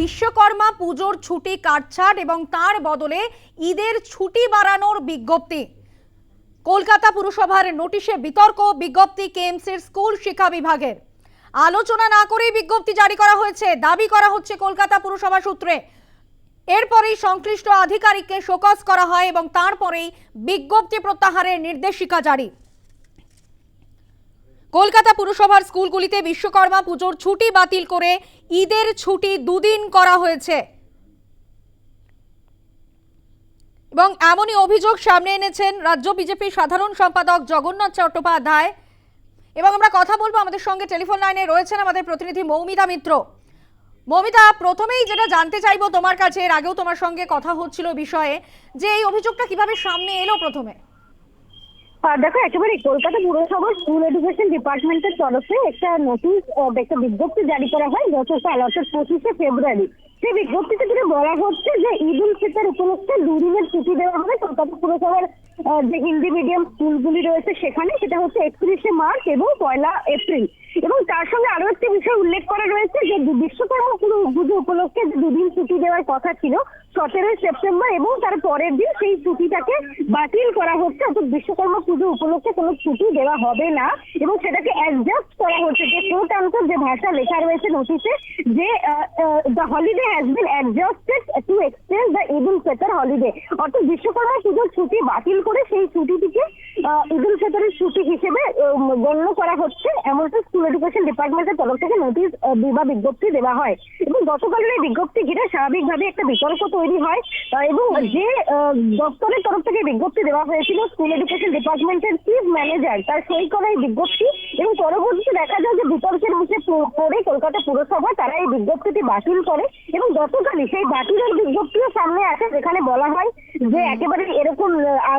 বিশ্বকর্মা পুজোর ছুটি কাটছাট এবং তার বদলে ঈদের ছুটি বাড়ানোর বিজ্ঞপ্তি। কলকাতা পুরসভার নোটিশে বিতর্ক, বিজ্ঞপ্তি কেএমসির স্কুল শিক্ষা বিভাগের। আলোচনা না করেই বিজ্ঞপ্তি জারি করা হয়েছে, দাবি করা হচ্ছে কলকাতা পুরসভা সূত্রে। এরপরেই সংশ্লিষ্ট আধিকারিককে শোকজ করা হয় এবং তারপরেই বিজ্ঞপ্তি প্রত্যাহারের নির্দেশিকা জারি। কলকাতা পুরসভার স্কুলগুলিতে বিশ্বকর্মা পুজোর ছুটি বাতিল করে ঈদের ছুটি দুদিন করা হয়েছে। এবং এমনই অভিযোগ সামনে এনেছেন রাজ্য বিজেপির সাধারণ সম্পাদক জগন্নাথ চট্টোপাধ্যায়। এবং আমরা কথা বলব আমাদের সঙ্গে টেলিফোন লাইনে রয়েছেন আমাদের প্রতিনিধি মৌমিতা মিত্র। মৌমিতা, প্রথমেই যেটা জানতে চাইব তোমার কাছে, এর আগেও তোমার সঙ্গে কথা হচ্ছিল বিষয়ে, যে এই অভিযোগটা কীভাবে সামনে এলো প্রথমে? দেখো একেবারে কলকাতা পুরসভার স্কুল এডুকেশন ডিপার্টমেন্টের তরফে একটা নোটিশ একটা বিজ্ঞপ্তি জারি করা হয় গতকাল অর্থাৎ পঁচিশে ফেব্রুয়ারি। সেই বিজ্ঞপ্তিতে যেটা বলা হচ্ছে যে ঈদ উল ফিতর উপলক্ষে দুদিনের ছুটি দেওয়া হবে। কলকাতা পুরসভার যে হিন্দি মিডিয়াম স্কুলগুলি রয়েছে সেখানে, সেটা হচ্ছে একত্রিশে মার্চ এবং পয়লা এপ্রিল। এবং তার সঙ্গে আরও একটি বিষয় উল্লেখ করা রয়েছে যে বিশ্বকর্মা পুজো উপলক্ষে যে দুদিন ছুটি দেওয়ার কথা ছিল সতেরোই সেপ্টেম্বর এবং তার পরের দিন সেই ছুটিটাকে বাতিল করা হচ্ছে। অর্থাৎ বিশ্বকর্মা পুজো উপলক্ষে কোনো ছুটি দেওয়া হবে না এবং সেটাকে অ্যাডজাস্ট করা হচ্ছে। যে কোর্ট আনসার যে ভাষা লেখা রয়েছে নোটিশে যে the holiday has been adjusted to extend the Eid ul Fitr holiday অর্থাৎ বিশ্বকর্মা পুজোর ছুটি বাতিল করে সেই ছুটিটিকে ঈদ উল ফিতরের ছুটি হিসেবে গণ্য করা হচ্ছে। এমনটা স্কুল এডুকেশন ডিপার্টমেন্টের তরফ থেকে নোটিশ বা বিজ্ঞপ্তি দেওয়া হয়। এবং গতকালের এই বিজ্ঞপ্তি ঘিরে স্বাভাবিকভাবে একটা বিতর্ক তৈরি হয়। এবং যে দপ্তরের তরফ থেকে বিজ্ঞপ্তি দেওয়া হয়েছিল স্কুল এডুকেশন ডিপার্টমেন্টের চিফ ম্যানেজার তার সই করা এই বিজ্ঞপ্তি। এবং পরবর্তীতে দেখা যায় যে বিতর্কের মুখে পড়ে কলকাতা পুরসভা তারা এই বিজ্ঞপ্তিটি বাতিল করে। এবং গতকালই সেই বাতিলের বিজ্ঞপ্তিও সামনে আসে যেখানে বলা হয় যে একেবারে এরকম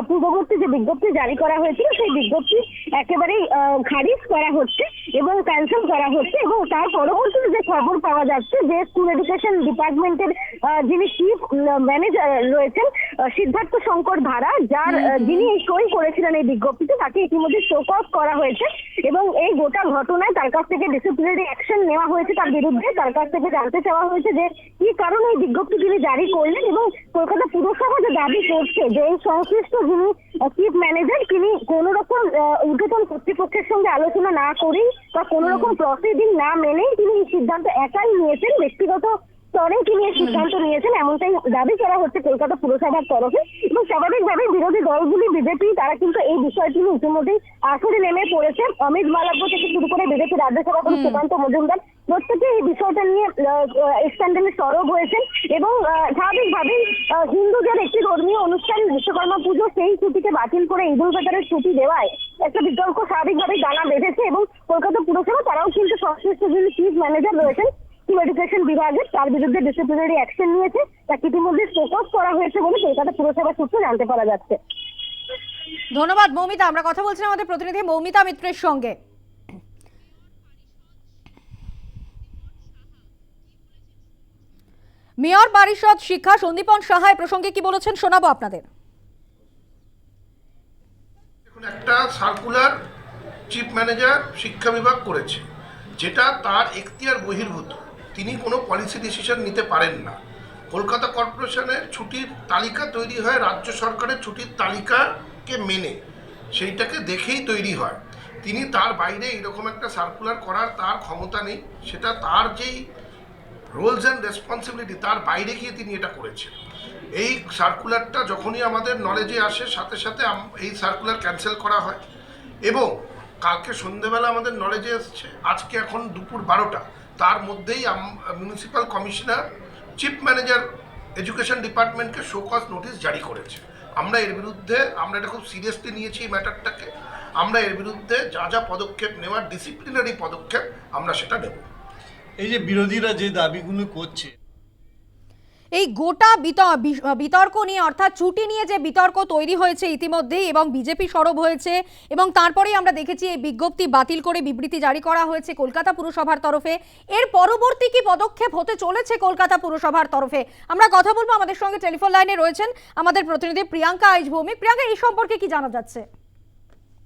পূর্ববর্তী যে বিজ্ঞপ্তি জারি করা হয়েছিল সেই বিজ্ঞপ্তি একেবারেই আহ, খারিজ করা হচ্ছে। এবং ক্যান্সেল করা হচ্ছে এবং তার পরবর্তীতে যে খবর পাওয়া যাচ্ছে যে স্কুল এডুকেশন ডিপার্টমেন্টের যিনি চিফ ম্যানেজার রয়েছেন সিদ্ধার্থ শঙ্কর ধারা যার যিনি সই করেছিলেন এই বিজ্ঞপ্তিতে তাকে ইতিমধ্যে শোক অফ করা হয়েছে এবং এই গোটা ঘটনায় তার কাছ থেকে ডিসিপ্লিনারি অ্যাকশন নেওয়া হয়েছে তার বিরুদ্ধে। তার কাছ থেকে জানতে চাওয়া হয়েছে যে কি কারণে এই বিজ্ঞপ্তি তিনি জারি করলেন এবং কলকাতা পুরসভা যে দাবি করছে যে এই সংশ্লিষ্ট যিনি চিফ ম্যানেজার তিনি কোন রকম ঊর্ধ্বতন কর্তৃপক্ষের সঙ্গে আলোচনা না করেই বা কোন রকম প্রসিডিং না মেনেই তিনি এই সিদ্ধান্ত একাই নিয়েছেন ব্যক্তিগত স্তরে তিনি এই সিদ্ধান্ত নিয়েছেন এমনটাই দাবি করা হচ্ছে কলকাতা পুরসভার তরফে। এবং স্বাভাবিকভাবে বিরোধী দলগুলি বিজেপি তারা কিন্তু এই বিষয়টি নিয়ে ইতিমধ্যেই আসরে নেমে পড়েছে। অমিত মালাব্য থেকে শুরু করে বিজেপি রাজ্য সভাপতি সুকান্ত মজুমদার প্রত্যেকে এই বিষয়টা নিয়ে স্ক্যান্ডালে সরব হয়েছেন এবং স্বাভাবিকভাবেই হিন্দুদের একটি ধর্মীয় অনুষ্ঠান, বিশ্বকর্মা পুজো সেই ছুটিকে বাতিল করে ঈদ উল ফিতরের ছুটি দেওয়ায় একটা বিতর্ক স্বাভাবিকভাবেই দানা বেঁধেছে এবং কলকাতা পুরসভা তারাও কিন্তু সংশ্লিষ্ট যিনি চিফ ম্যানেজার রয়েছেন স্কুল এডুকেশন বিভাগে তার বিরুদ্ধে ডিসিপ্লিনারি অ্যাকশন নিয়েছে। তাকে ইতিমধ্যে ফোকাস করা হয়েছে বলে কলকাতা পুরসভা সূত্রে জানতে পারা যাচ্ছে। ধন্যবাদ, মৌমিতা। আমরা কথা বলছিলাম আমাদের প্রতিনিধি মৌমিতা মিত্রের সঙ্গে। মেয়র পরিষদ শিক্ষা সন্দীপন সাহায় প্রসঙ্গে কি বলেছেন শোনাবো আপনাদের। একটা সার্কুলার চিফ ম্যানেজার শিক্ষা বিভাগ করেছে, যেটা তার এখতিয়ার বহির্ভূত। তিনি কোনো পলিসি ডিসিশন নিতে পারেন না। কলকাতা কর্পোরেশনের ছুটির তালিকা তৈরি হয়, রাজ্য সরকারের ছুটির তালিকাকে মেনে। সেইটাকে দেখেই তৈরি হয়। তিনি তার বাইরে এরকম একটা সার্কুলার করার তার ক্ষমতা নেই। সেটা তার যেই রোলস অ্যান্ড রেসপন্সিবিলিটি, তার বাইরে গিয়ে তিনি এটা করেছেন। এই সার্কুলারটা যখনই আমাদের নলেজে আসে, সাথে সাথে এই সার্কুলার ক্যান্সেল করা হয়। এবং কালকে সন্ধেবেলা আমাদের নলেজে এসছে, আজকে এখন দুপুর বারোটা, তার মধ্যেই municipal commissioner chief manager education ডিপার্টমেন্টকে শোকজ নোটিশ জারি করেছে। আমরা এর বিরুদ্ধে, আমরা এটা খুব সিরিয়াসলি নিয়েছি এই ম্যাটারটাকে আমরা এর বিরুদ্ধে যা যা পদক্ষেপ নেওয়ার ডিসিপ্লিনারি পদক্ষেপ আমরা সেটা নেব। এই যে বিরোধীরা যে দাবিগুলো করছে। এই গোটা বিত- বিতর্ক নিয়ে, অর্থাৎ ছুটি নিয়ে যে বিতর্ক তৈরি হয়েছে ইতিমধ্যেই এবং বিজেপি সরব হয়েছে এবং তারপরেই আমরা দেখেছি এই বিজ্ঞপ্তি বাতিল করে বিবৃতি জারি করা হয়েছে কলকাতা পুরসভার তরফে। এর পরবর্তী কি পদক্ষেপ হতে চলেছে কলকাতা পুরসভার তরফে? আমরা কথা বলব আমাদের সঙ্গে টেলিফোন লাইনে রয়েছেন আমাদের প্রতিনিধি প্রিয়াঙ্কা আইজ ভৌমিক প্রিয়াঙ্কা, এই সম্পর্কে কি জানা যাচ্ছে?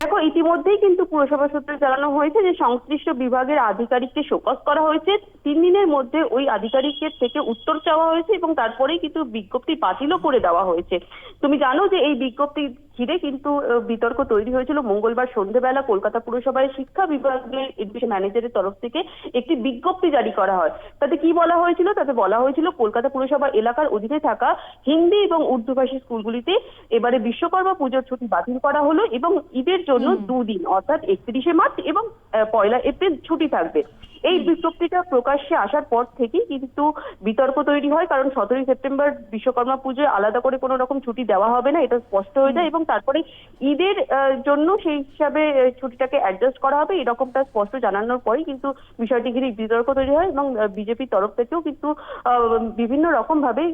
দেখো, ইতিমধ্যেই কিন্তু পুরসভা সূত্রে জানানো হয়েছে যে সংশ্লিষ্ট বিভাগের আধিকারিককে শোকজ করা হয়েছে। তিন দিনের মধ্যে ওই আধিকারিকের থেকে উত্তর চাওয়া হয়েছে এবং তারপরেই কিন্তু বিজ্ঞপ্তি বাতিলও করে দেওয়া হয়েছে। তুমি জানো যে এই বিজ্ঞপ্তি ঘিরে কিন্তু বিতর্ক তৈরি হয়েছিল মঙ্গলবার সন্ধ্যেবেলা কলকাতা পুরসভার শিক্ষা বিভাগের এডুকেশন ম্যানেজারের তরফ থেকে একটি বিজ্ঞপ্তি জারি করা হয়। তাতে কি বলা হয়েছিল? তাতে বলা হয়েছিল, কলকাতা পুরসভা এলাকার অধীনে থাকা হিন্দি এবং উর্দুভাষী স্কুলগুলিতে এবারে বিশ্বকর্মা পুজোর ছুটি বাতিল করা হলো এবং ঈদের জন্য দুদিন অর্থাৎ একত্রিশে মার্চ এবং পয়লা এপ্রিল ছুটি থাকবে। এই বিজ্ঞপ্তিটা প্রকাশ্যে আসার পর থেকেই কিন্তু বিতর্ক তৈরি হয় কারণ সতেরোই সেপ্টেম্বর বিশ্বকর্মা পুজোয় আলাদা করে কোনো রকম ছুটি দেওয়া হবে না এটা স্পষ্ট হয়ে যায় এবং তারপরে ঈদের জন্য সেই হিসাবে ছুটিটাকে অ্যাডজাস্ট করা হবে এরকমটা স্পষ্ট জানানোর পরেই কিন্তু বিষয়টি ঘিরে বিতর্ক তৈরি হয় এবং বিজেপির তরফ থেকেও কিন্তু বিভিন্ন রকম ভাবে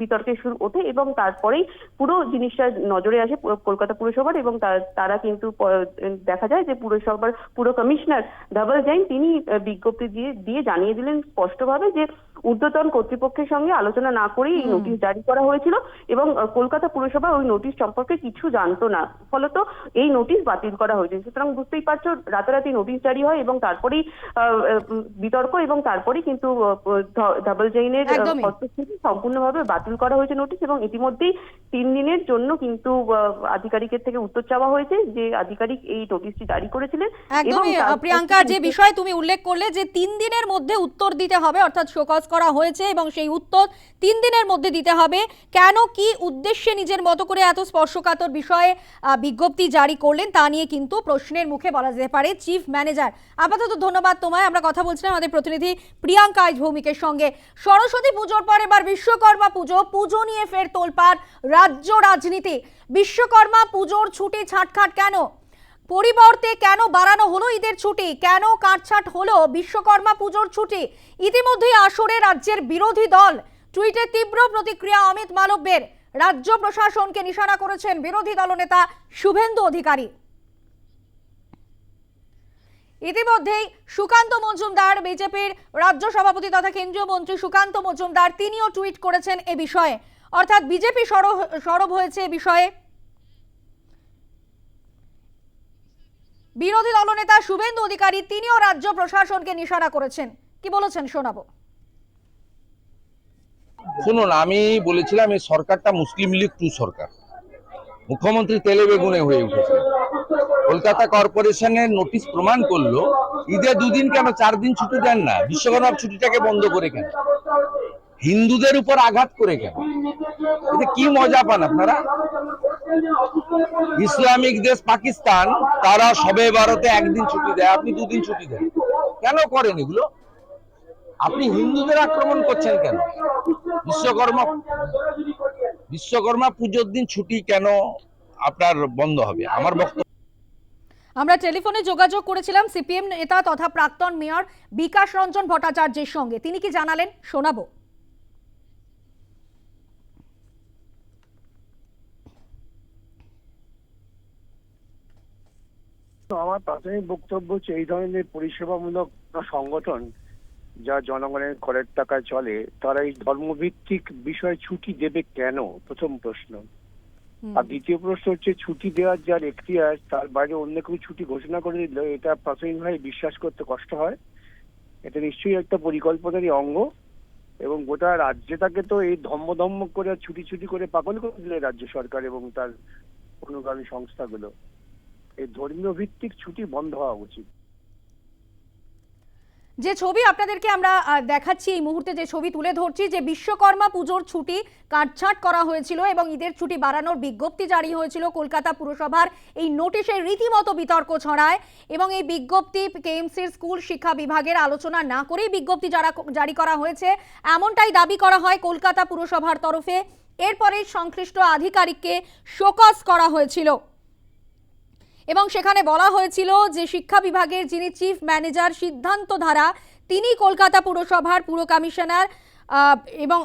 বিতর্কের শুরু ওঠে এবং তারপরেই পুরো জিনিসটা নজরে আসে কলকাতা পুরসভার এবং তারা কিন্তু প- দেখা যায় যে পুরসভার, পুরো কমিশনার ধবল জৈন, তিনি বিজ্ঞপ্তি দিয়ে দিয়ে জানিয়ে দিলেন স্পষ্টভাবে যে ঊর্ধ্বতন কর্তৃপক্ষের সঙ্গে আলোচনা না করেই এই নোটিশ জারি করা হয়েছিল এবং কলকাতা পুরসভা ওই নোটিশ সম্পর্কে কিছু জানতো না। ফলত এই নোটিশ বাতিল করা হয়েছে। সুতরাং বুঝতেই পারছ রাতারাতি নোটিশ জারি হয় এবং তারপরেই বিতর্ক এবং তারপরেই কিন্তু জৈনের আহ, হস্তক্ষেপে সম্পূর্ণভাবে বাতিল করা হয়েছে নোটিশ এবং ইতিমধ্যেই তিন দিনের জন্য কিন্তু আধিকারিকের থেকে উত্তর চাওয়া হয়েছে যে আধিকারিক এই নোটিশটি জারি করেছিলেন একদমই প্রিয়াঙ্কা যে বিষয় তুমি উল্লেখ করলে যে তিন দিনের মধ্যে উত্তর দিতে হবে অর্থাৎ শোকজ করা হয়েছে এবং সেই উত্তর তিন দিনের মধ্যে দিতে হবে। কেন, কি উদ্দেশ্যে নিজের মতো করে এত স্পর্শকাতর বিষয়ে বিজ্ঞপ্তি জারি করলেন তা নিয়ে কিন্তু প্রশ্নের মুখে বলা যেতে পারে চিফ ম্যানেজার। আপাতত ধন্যবাদ তোমায়। আমরা কথা বলছিলাম আমাদের প্রতিনিধি প্রিয়াঙ্কা ভৌমিকের সঙ্গে। সরস্বতী পুজোর পর এবার বিশ্বকর্মা পুজো। পুজো নিয়ে ফের তোলপাড় রাজ্য রাজনীতি। বিশ্বকর্মা পুজোর ছুটি ছাটখাট কেন? পরিবর্তে কেন বাড়ানো হলো ঈদের ছুটি? কেন কাটছাট হলো বিশ্বকর্মা পুজোর ছুটি? ইতিমধ্যেই আসরে রাজ্যের বিরোধী দল। টুইটে তীব্র প্রতিক্রিয়া অমিত মালব্যের। রাজ্য প্রশাসনকে নিশানা করেছেন বিরোধী দলনেতা শুভেন্দু অধিকারী। ইতিমধ্যেই সুকান্ত মজুমদার, বিজেপির রাজ্য সভাপতি তথা কেন্দ্রীয় মন্ত্রী সুকান্ত মজুমদার, তিনিও টুইট করেছেন এ বিষয়ে। অর্থাৎ বিজেপি সরব সরব হয়েছে এ বিষয়ে। বিরোধী দলনেতা শুভেন্দু অধিকারী তিনিও রাজ্য প্রশাসনকে নিশানা করেছেন। কি বলেছেন শোনাবো। শুনুন, আমি বলেছিলাম এই সরকারটা মুসলিম লীগ টু সরকার। মুখ্যমন্ত্রী তেলে বেগুনে হয়ে উঠেছে। কলকাতা কর্পোরেশনের নোটিশ প্রমাণ করল ঈদে দুদিন কেন চার দিন ছুটি দেন না? বিশ্বকর্মা ছুটিটাকে বন্ধ করে কেন? হিন্দুদের উপর আঘাত করে গেল কি মজা পান আপনারা? ইসলামিক দেশ পাকিস্তান, তারা সবে ভারতে একদিন ছুটি দেয়, আপনি দুদিন ছুটি দেন। কেন করেন এগুলো? আপনি হিন্দুদের আক্রমণ করছেন কেন? বিশ্বকর্মা বিশ্বকর্মা পুজোর দিন ছুটি কেন আপনার বন্ধ হবে? আমার বক্তব্য আমরা টেলিফোনে যোগাযোগ করেছিলাম সিপিএম নেতা তথা প্রাক্তন মেয়র বিকাশ রঞ্জন ভট্টাচার্যের সঙ্গে। তিনি কি জানালেন? শোনাবো। আমার প্রাথমিক বক্তব্য হচ্ছে এই ধরনের পরিষেবামূলক সংগঠন যা জনগণের করের টাকায় চলে তারা এই ধর্মভিত্তিক বিষয়ে ছুটি দেবে কেন? প্রথম প্রশ্ন। আর দ্বিতীয় প্রশ্ন হচ্ছে ছুটি দেওয়ার যার এখতিয়ার তার বাইরে অন্য কেউ ছুটি ঘোষণা করে দিল এটা প্রাথমিকভাবে বিশ্বাস করতে কষ্ট হয়। এটা নিশ্চয়ই একটা পরিকল্পনারই অঙ্গ। এবং গোটা রাজ্যটাকে তো এই ধম্ম ধম্ম করে ছুটি ছুটি করে পাগল করে দিলে রাজ্য সরকার এবং তার অনুগামী সংস্থাগুলো। এই ধর্মীয় ভিত্তিক ছুটি বন্ধ হওয়া উচিত। যে ছবি আপনাদেরকে আমরা দেখাচ্ছি এই মুহূর্তে যে ছবি তুলে ধরছি, যে বিশ্বকর্মা পুজোর ছুটি কাটছাট করা হয়েছিল এবং ঈদের ছুটি বাড়ানোর বিজ্ঞপ্তি জারি হয়েছিল কলকাতা পুরসভার এই নোটিশের রীতিমতো বিতর্ক ছড়ায় এবং এই বিজ্ঞপ্তি কেএমসির স্কুল শিক্ষা বিভাগের আলোচনা না করেই বিজ্ঞপ্তি জারি করা হয়েছে, এমনটাই দাবি করা হয় কলকাতা পুরসভার তরফে। এরপরে সংশ্লিষ্ট আধিকারিককে শোকজ করা হয়েছিল। এবং সেখানে বলা হয়েছিল যে শিক্ষা বিভাগের যিনি চিফ ম্যানেজার সিদ্ধান্ত ধারা তিনি কলকাতা পুরসভার পুর কমিশনার এবং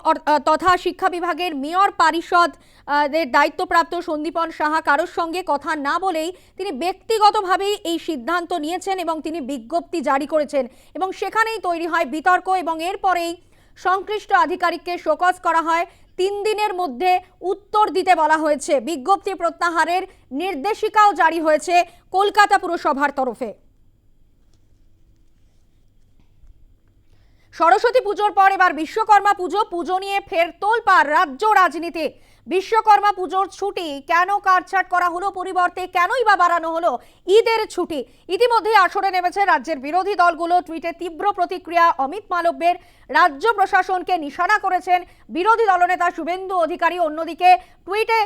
তথা শিক্ষা বিভাগের মেয়র পারিষদ দের দায়িত্বপ্রাপ্ত সন্দীপন সাহা কারোর সঙ্গে কথা না বলেই তিনি ব্যক্তিগতভাবেই এই সিদ্ধান্ত নিয়েছেন এবং তিনি বিজ্ঞপ্তি জারি করেছেন। এবং সেখানেই তৈরি হয় বিতর্ক এবং এরপরেই সংশ্লিষ্ট আধিকারিককে শোকজ করা হয়। তিন দিনের মধ্যে উত্তর দিতে বলা হয়েছে। বিজ্ঞপ্তি প্রত্যাহারের নির্দেশিকাও জারি হয়েছে কলকাতা পুরসভার তরফে। সরস্বতী পুজোর পর এবার বিশ্বকর্মা পুজো। পুজো নিয়ে ফের তোলপাড় রাজ্য রাজনীতি। বিশ্বকর্মা পুজোর ছুটি কেন কাটছাট করা হলো, পরিবর্তে কেনই বা বাড়ানো হলো ঈদের ছুটি? ইতিমধ্যে আসরে নেমেছে রাজ্যের বিরোধী দলগুলো। টুইটে তীব্র প্রতিক্রিয়া অমিত মালব্যের। রাজ্য প্রশাসনকে নিশানা করেছেন বিরোধী দলনেতা শুভেন্দু অধিকারী। অন্যদিকে টুইটে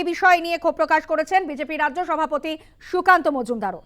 এ বিষয় নিয়ে ক্ষোভ প্রকাশ করেছেন বিজেপি রাজ্য সভাপতি সুকান্ত মজুমদারও।